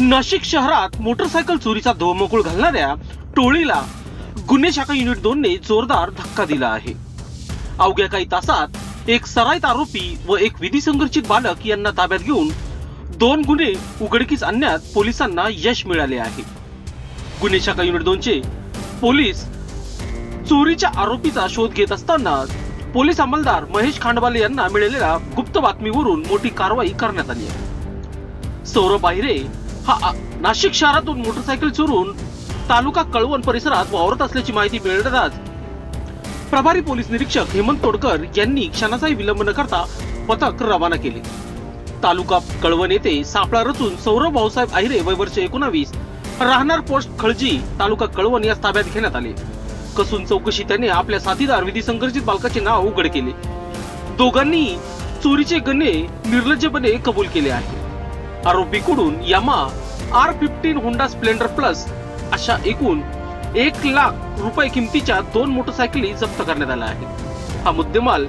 नाशिक शहरात मोटरसायकल चोरीचा धोमकूळ घालणाऱ्या टोळीला गुन्हे शाखा युनिट दोन ने जोरदार धक्का दिला आहे. अवघ्या काही तासात एक सराईत आरोपी व एक विधी संघर्षित बालक यांना ताब्यात घेऊन दोन गुन्हे उघडकीस आणण्यात पोलिसांना यश मिळाले आहे. गुन्हे शाखा युनिट दोनचे पोलीस चोरीच्या आरोपीचा शोध घेत असताना पोलीस अंमलदार महेश खांडवाले यांना मिळालेल्या गुप्त बातमीवरून मोठी कारवाई करण्यात आली आहे. सौरभ बाहिरे हा नाशिक शहरातून मोटरसायकल चोरून तालुका कळवण परिसरात वावरत असल्याची माहिती मिळताच प्रभारी पोलीस निरीक्षक हेमंत तोडकर यांनी क्षणाचाही विलंब न करता पथक रवाना केले. तालुका कळवण येथे सापळा रचून सौरभ भाऊसाहेब आहिरे वय वर्ष एकोणावीस राहणार पोस्ट खळजी तालुका कळवण या ताब्यात घेण्यात आले. कसून चौकशी त्याने आपल्या साथीदार विधी संघर्षित बालकाचे नाव उघड केले. दोघांनी चोरीचे गणे निर्लज्जपणे कबूल केले आहे आरोपीकडून Yamaha R fifteen Honda Splendor plus अशा एकूण एक लाख रुपये किमतीच्या दोन मोटरसायकली जप्त करण्यात आल्या आहे हा मुद्देमाल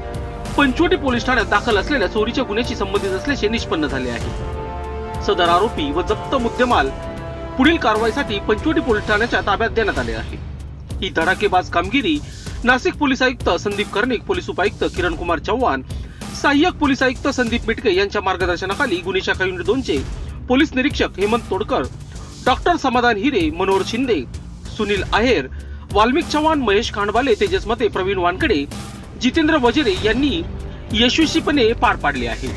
पंचवटी पोलीस ठाण्यात दाखल असलेल्या चोरीच्या गुन्ह्याशी संबंधित असल्याचे निष्पन्न झाले आहे. सदर आरोपी व जप्त मुद्देमाल पुढील कारवाईसाठी पंचवटी पोलीस ठाण्याच्या ताब्यात देण्यात आले आहे. ही धडाकेबाज कामगिरी नाशिक पोलीस आयुक्त संदीप कर्णिक पोलीस उपायुक्त किरण कुमार चव्हाण सहाय्यक पोलीस आयुक्त संदीप मिटके यांच्या मार्गदर्शनाखाली गुन्हे शाखा युनिट दोनचे पोलीस निरीक्षक हेमंत तोडकर डॉक्टर समाधान हिरे मनोहर शिंदे सुनील आहेर वाल्मिक चव्हाण महेश खांडवाले तेजस मते प्रवीण वानकडे जितेंद्र वजेरे यांनी यशस्वीपणे पार पाडले आहे.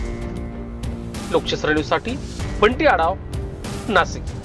लोकशास्त्र न्यूजसाठी बंटी आडाव नाशिक.